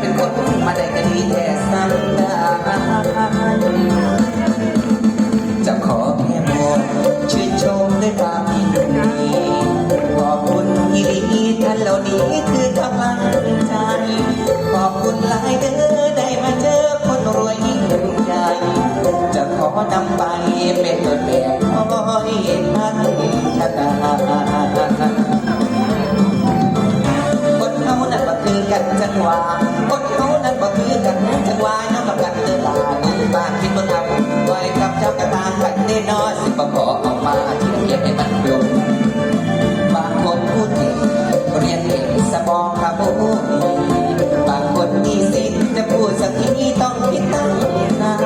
เป็นคนมาได้กันดีแต่สังดานจะขอเพียงบอกชื่นชมด้วยความยินดีขอบคุณยินดีท่านเหล่านี้คือกำลังใจ ขอบคุณหลายเด้อได้มาเจอคนรวยยิ่งใหญ่จะขอนำ คนเขานั้นบ่คือกันจังว่น้องกับกันเดินลาบ้านคิดบ่ทำไว้กับเจ้ากระตางแน่นอสิบ่ขอออกมาที่เรียให้มันเร็บางคนพูดเก่งเรียนเก่งสองครับโอ้บางคนมีสิจะพูดสักทีต้องคิดตั้า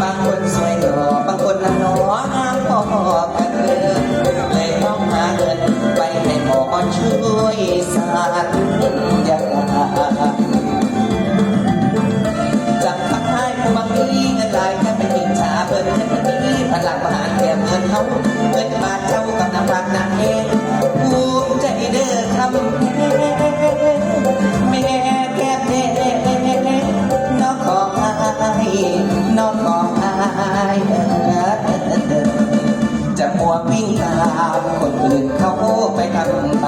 บางคนสวยหล่อบางคนนนองามพอกันเลยต้องหาเงินไปให้หมอช่วยสตว์ เขานบาเท่ากับน้ำบาทนางหูใจเด้อคำแม่แก้แท้น้องของอน้องของอจะมัววิ่งตามคนอื่นเขาไปทำไป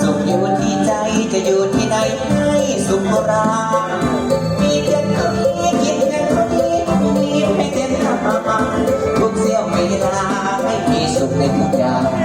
สุขอยู่ที่ใจจะอยู่ที่ไหนให้สุขรา ให้